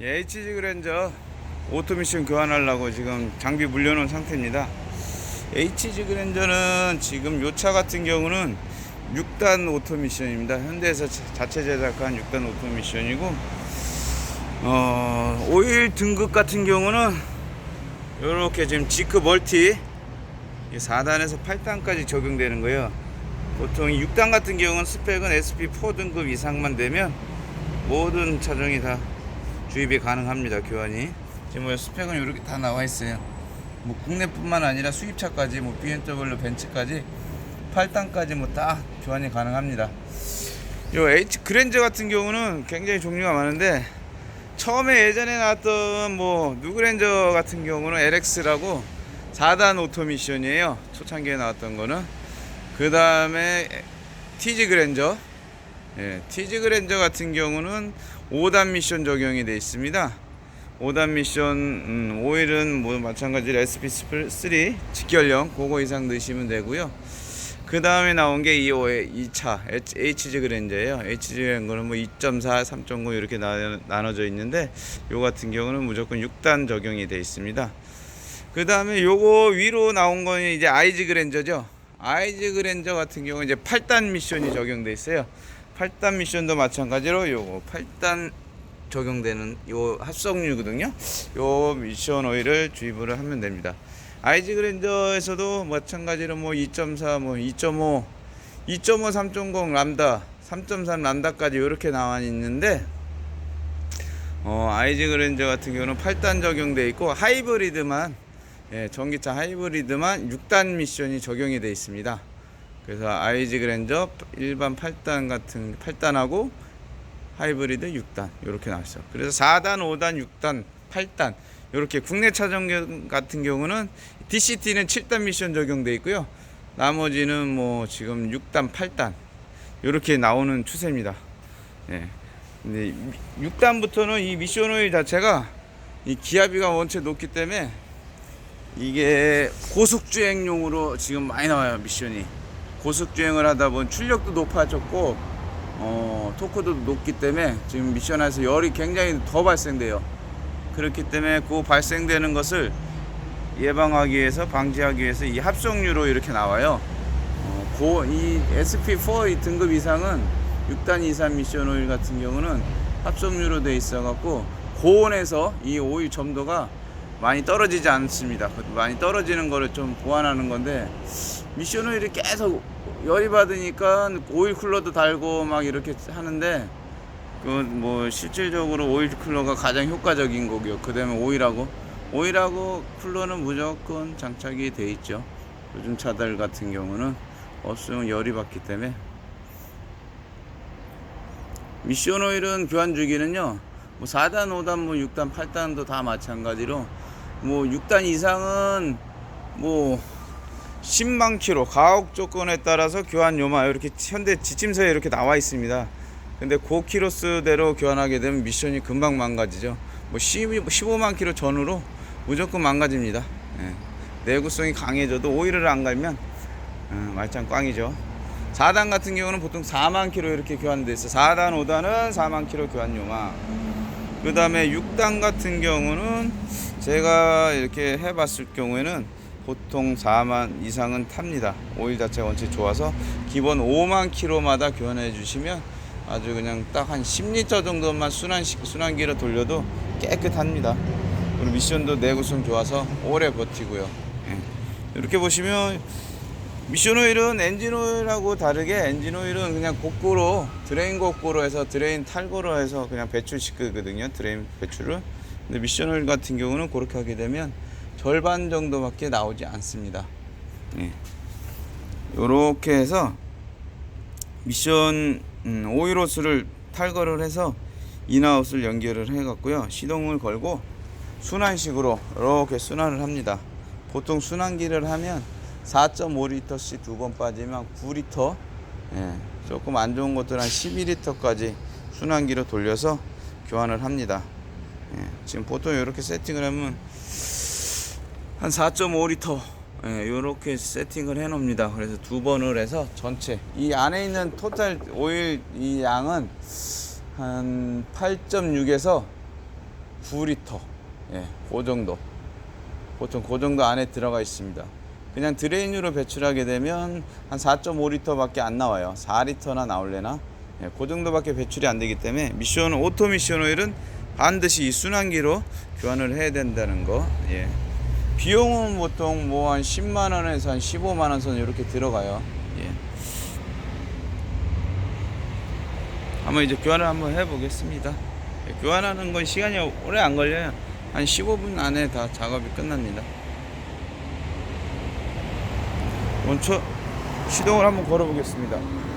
예, HG 그랜저 오토미션 교환하려고 지금 장비 물려놓은 상태입니다. HG 그랜저는 지금 요 차 같은 경우는 6단 오토미션입니다. 현대에서 자- 자체 제작한 6단 오토미션이고 어, 오일 등급 같은 경우는 이렇게 지금 지크 멀티 4단에서 8단까지 적용되는 거예요. 보통 6단 같은 경우는 스펙은 SP4 등급 이상만 되면 모든 차종이 다 주입이 가능합니다. 교환이. 지금 뭐 스펙은 이렇게 다 나와 있어요. 뭐 국내뿐만 아니라 수입차까지 뭐 BMW 벤츠까지 8단까지 뭐 다 교환이 가능합니다. 요 H 그랜저 같은 경우는 굉장히 종류가 많은데 처음에 예전에 나왔던 뭐 누그랜저 같은 경우는 LX라고 4단 오토미션이에요. 초창기에 나왔던 거는 그 다음에 TG 그랜저 예, TG 그랜저 같은 경우는 5단 미션 적용이 되어 있습니다. 5단 미션 음, 오일은 뭐 마찬가지로 SP3 직결형 그거 이상 넣으시면 되고요. 그 다음에 나온 게 2호의 2차 HG 그랜저예요. HG 그랜저는 뭐 2.4, 3.9 이렇게 나, 나눠져 있는데 요 같은 경우는 무조건 6단 적용이 되어 있습니다. 그 다음에 요거 위로 나온 거는 이제 아이즈 그랜저죠. 아이즈 그랜저 같은 경우 이제 8단 미션이 적용돼 있어요. 8단 미션도 마찬가지로 요거 8단 적용되는 요 합성유거든요. 요 미션 오일을 주입을 하면 됩니다. 아이즈 그랜저에서도 마찬가지로 뭐 2.4, 뭐 2.5, 2.5, 3.0 람다, 3.3 람다까지 이렇게 나와 있는데 어, 아이즈 그랜저 같은 경우는 8단 적용돼 있고 하이브리드만 예, 전기차 하이브리드만 6단 미션이 적용이 되어 있습니다. 그래서 아이즈 그랜저 일반 8단 같은 8단하고 하이브리드 6단 이렇게 나왔어요. 그래서 4단, 5단, 6단, 8단 이렇게 국내 차종 같은 경우는 DCT는 7단 미션 적용돼 있고요. 나머지는 뭐 지금 6단, 8단 이렇게 나오는 추세입니다. 예. 근데 6단부터는 이 미션 오일 자체가 이 기압비가 원체 높기 때문에 이게 고속 주행용으로 지금 많이 나와요 미션이 고속 주행을 하다 보면 출력도 높아졌고 어, 토크도 높기 때문에 지금 미션에서 열이 굉장히 더 발생돼요. 그렇기 때문에 그 발생되는 것을 예방하기 위해서 방지하기 위해서 이 합성유로 이렇게 나와요. 어, 고, 이 SP4 이 등급 이상은 6단 이상 미션 오일 같은 경우는 합성유로 돼 있어 갖고 고온에서 이 오일 점도가 많이 떨어지지 않습니다. 그 많이 떨어지는 거를 좀 보완하는 건데 미션 오일이 계속 열이 받으니까 오일 쿨러도 달고 막 이렇게 하는데 그 뭐 실질적으로 오일 쿨러가 가장 효과적인 거고요. 그다음에 오일하고 오일하고 쿨러는 무조건 장착이 돼 있죠. 요즘 차들 같은 경우는 없으면 열이 받기 때문에 미션 오일은 교환 주기는요. 뭐 4단, 5단, 뭐 6단, 8단도 다 마찬가지로 뭐 6단 이상은 뭐 10만 킬로 가옥 조건에 따라서 교환 요마 이렇게 현대 지침서에 이렇게 나와 있습니다. 근데 고키로수대로 교환하게 되면 미션이 금방 망가지죠. 뭐 10, 15만 킬로 전후로 무조건 망가집니다. 예. 내구성이 강해져도 오일을 안 갈면 어, 말짱 꽝이죠. 4단 같은 경우는 보통 4만 킬로 이렇게 교환돼 있어. 4단, 5단은 4만 킬로 교환 요마. 그 다음에 6단 같은 경우는 제가 이렇게 해봤을 경우에는 보통 4만 이상은 탑니다. 오일 자체가 원체 좋아서 기본 5만 킬로마다 교환해 주시면 아주 그냥 딱 한 10리터 정도만 순환 순환기로 돌려도 깨끗합니다. 그리고 미션도 내구성 좋아서 오래 버티고요. 예. 이렇게 보시면 미션 오일은 엔진 오일하고 다르게 엔진 오일은 그냥 곡고로 드레인 곡고로 해서 드레인 탈고로 해서 그냥 배출시키거든요. 드레인 배출을. 근데 미션 오일 같은 경우는 그렇게 하게 되면 절반 정도밖에 나오지 않습니다. 예. 요렇게 해서 미션 음, 오일 호스를 탈거를 해서 인아웃을 연결을 해 갖고요. 시동을 걸고 순환식으로 이렇게 순환을 합니다. 보통 순환기를 하면 4.5리터씩 두 번 빠지면 9리터 예, 조금 안 좋은 것들 한 12리터까지 순환기로 돌려서 교환을 합니다. 예, 지금 보통 이렇게 세팅을 하면 한 4.5리터 예, 이렇게 세팅을 해 놓습니다. 그래서 두 번을 해서 전체 이 안에 있는 토탈 오일 이 양은 한 8.6에서 9리터. 예, 그 정도. 보통 그 정도 안에 들어가 있습니다. 그냥 드레인으로 배출하게 되면 한 4.5리터 밖에 안 나와요. 4리터나 나올래나? 예, 그 정도밖에 배출이 안 되기 때문에 미션 오토 미션 오일은 반드시 이 순환기로 교환을 해야 된다는 거. 예. 비용은 보통 뭐 한 10만 원에서 한 15만 원 선 이렇게 들어가요. 예. 한번 이제 교환을 한번 해보겠습니다. 예, 교환하는 건 시간이 오래 안 걸려요. 한 15분 안에 다 작업이 끝납니다. 먼저 시동을 한번 걸어보겠습니다.